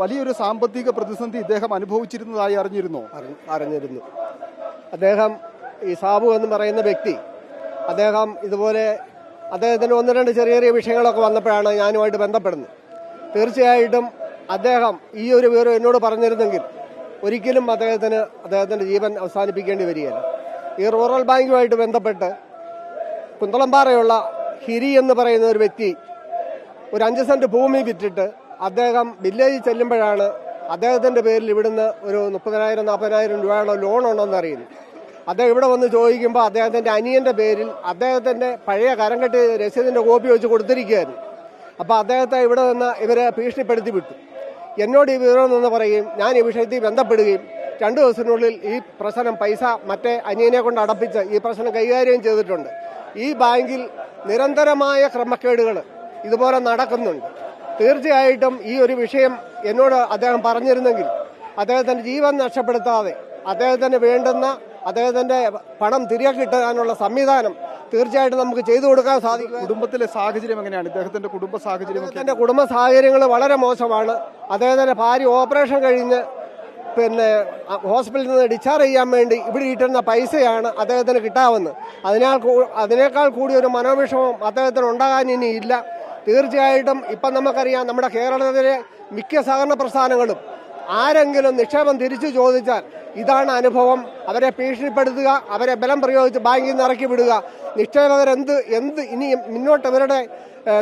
വലിയൊരു സാമ്പത്തിക പ്രതിസന്ധി ഇദ്ദേഹം അനുഭവിച്ചിരുന്നതായി അറിഞ്ഞിരുന്നു? അറിഞ്ഞിരുന്നു. അദ്ദേഹം ഈ സാബു എന്ന് പറയുന്ന വ്യക്തി അദ്ദേഹം ഇതുപോലെ അദ്ദേഹത്തിന് ഒന്ന് രണ്ട് ചെറിയ ചെറിയ വിഷയങ്ങളൊക്കെ വന്നപ്പോഴാണ് ഞാനുമായിട്ട് ബന്ധപ്പെടുന്നത്. തീർച്ചയായിട്ടും അദ്ദേഹം ഈ ഒരു വിവരം എന്നോട് പറഞ്ഞിരുന്നെങ്കിൽ ഒരിക്കലും അദ്ദേഹത്തിന് അദ്ദേഹത്തിന്റെ ജീവൻ അവസാനിപ്പിക്കേണ്ടി വരികയില്ല. ഈ റൂറൽ ബാങ്കുമായിട്ട് ബന്ധപ്പെട്ട് കുന്തളംപാറയുള്ള ഹിരി എന്ന് പറയുന്ന ഒരു വ്യക്തി ഒരു അഞ്ച് സെന്റ് ഭൂമി വിറ്റിട്ട് അദ്ദേഹം വില്ലേജിൽ ചെല്ലുമ്പോഴാണ് അദ്ദേഹത്തിന്റെ പേരിൽ ഇവിടുന്ന് ഒരു മുപ്പതിനായിരം നാൽപ്പതിനായിരം രൂപയുടെ ലോൺ ഉണ്ടെന്ന് അറിയുന്നു അദ്ദേഹം ഇവിടെ വന്ന് ചോദിക്കുമ്പോൾ അദ്ദേഹത്തിന്റെ അനിയന്റെ പേരിൽ അദ്ദേഹത്തിന്റെ പഴയ കരംകെട്ടി രസീതിന്റെ കോപ്പി വെച്ച് കൊടുത്തിരിക്കുകയായിരുന്നു. അപ്പോൾ അദ്ദേഹത്തെ ഇവിടെ നിന്ന് ഇവരെ ഭീഷണിപ്പെടുത്തി വിട്ടു. എന്നോട് ഈ വിവരം നിന്ന് പറയുകയും ഞാൻ ഈ വിഷയത്തിൽ ബന്ധപ്പെടുകയും രണ്ടു ദിവസത്തിനുള്ളിൽ ഈ പ്രശ്നം പൈസ മറ്റേ അനിയനെ കൊണ്ട് അടപ്പിച്ച് ഈ പ്രശ്നം കൈകാര്യം ചെയ്തിട്ടുണ്ട്. ഈ ബാങ്കിൽ നിരന്തരമായ ക്രമക്കേടുകൾ ഇതുപോലെ നടക്കുന്നുണ്ട്. തീർച്ചയായിട്ടും ഈ ഒരു വിഷയം എന്നോട് അദ്ദേഹം പറഞ്ഞിരുന്നെങ്കിൽ അദ്ദേഹത്തിന്റെ ജീവൻ നഷ്ടപ്പെടുത്താതെ അദ്ദേഹത്തിന് വേണ്ടുന്ന അദ്ദേഹത്തിന്റെ പണം തിരികെ കിട്ടാനുള്ള സംവിധാനം തീർച്ചയായിട്ടും നമുക്ക് ചെയ്തു കൊടുക്കാൻ സാധിക്കും. കുടുംബത്തിലെ സാഹചര്യം എങ്ങനെയാണ്? ഇദ്ദേഹത്തിന്റെ കുടുംബ സാഹചര്യം അദ്ദേഹത്തിന്റെ കുടുംബ സാഹചര്യങ്ങൾ വളരെ മോശമാണ്. അദ്ദേഹത്തിന്റെ ഭാര്യ ഓപ്പറേഷൻ കഴിഞ്ഞ് പിന്നെ ഹോസ്പിറ്റലിൽ നിന്ന് ഡിസ്ചാർജ് ചെയ്യാൻ വേണ്ടി ഇവിടെ ഇട്ടുന്ന പൈസയാണ് അദ്ദേഹത്തിന് കിട്ടാവുന്നത്. അതിനാൽ അതിനേക്കാൾ കൂടി ഒരു മനോവിഷമം അദ്ദേഹത്തിന് ഉണ്ടാകാൻ ഇനിയില്ല തീർച്ചയായിട്ടും ഇപ്പം നമുക്കറിയാം നമ്മുടെ കേരളത്തിലെ മിക്ക സഹകരണ പ്രസ്ഥാനങ്ങളും ആരെങ്കിലും നിക്ഷേപം തിരിച്ചു ചോദിച്ചാൽ ഇതാണ് അനുഭവം. അവരെ ഭീഷണിപ്പെടുത്തുക അവരെ ബലം പ്രയോഗിച്ച് ബാങ്കിൽ നിന്ന് ഇറക്കി വിടുക. നിക്ഷേപകരെന്ത് എന്ത് ഇനി മുന്നോട്ട് ഇവരുടെ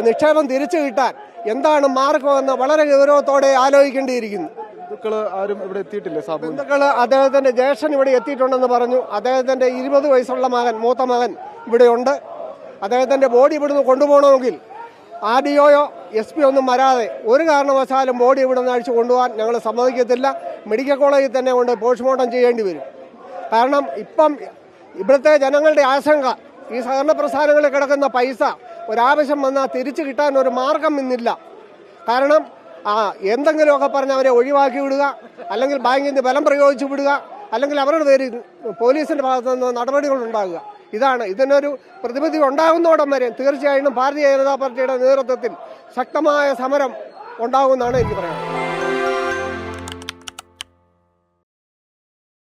നിക്ഷേപം തിരിച്ചു കിട്ടാൻ എന്താണ് മാർഗമെന്ന് വളരെ ഗൗരവത്തോടെ ആലോചിക്കേണ്ടിയിരിക്കുന്നു. ബന്ധുക്കൾ ആരും ഇവിടെ എത്തിയിട്ടില്ല ബന്ധുക്കൾ അദ്ദേഹത്തിന്റെ ജ്യേഷ്ഠൻ ഇവിടെ എത്തിയിട്ടുണ്ടെന്ന് പറഞ്ഞു. അദ്ദേഹത്തിന്റെ ഇരുപത് വയസ്സുള്ള മകൻ മൂത്ത മകൻ ഇവിടെയുണ്ട്. അദ്ദേഹത്തിന്റെ ബോഡി ഇവിടുന്ന് കൊണ്ടുപോകണമെങ്കിൽ ആർ ഡി ഒയോ എസ് പി ഒന്നും വരാതെ ഒരു കാരണവശാലും ബോഡി ഇവിടെ നിന്ന് അഴിച്ചു കൊണ്ടുപോകാൻ ഞങ്ങൾ സമ്മതിക്കത്തില്ല. മെഡിക്കൽ കോളേജിൽ തന്നെ കൊണ്ട് പോസ്റ്റ്മോർട്ടം ചെയ്യേണ്ടി വരും. കാരണം ഇപ്പം ഇവിടുത്തെ ജനങ്ങളുടെ ആശങ്ക ഈ സഹകരണ പ്രസ്ഥാനങ്ങളിൽ കിടക്കുന്ന പൈസ ഒരാവശ്യം വന്നാൽ തിരിച്ചു കിട്ടാൻ ഒരു മാർഗം ഇന്നില്ല. കാരണം ആ എന്തെങ്കിലുമൊക്കെ പറഞ്ഞ് അവരെ ഒഴിവാക്കി വിടുക അല്ലെങ്കിൽ ബാങ്കിൽ നിന്ന് ബലം പ്രയോഗിച്ചു വിടുക അല്ലെങ്കിൽ അവരുടെ പേര് പോലീസിന്റെ ഭാഗത്തു നിന്ന് നടപടികൾ ഉണ്ടാകുക. ഇതാണ്. ഇതിനൊരു പ്രതിവിധി ഉണ്ടാകുന്നോടം വരെ തീർച്ചയായും ഭാരതീയ ജനതാ പാർട്ടിയുടെ നേതൃത്വത്തിൽ ശക്തമായ സമരം ഉണ്ടാകുമെന്നാണ് എനിക്ക് പറയാനുള്ളത്.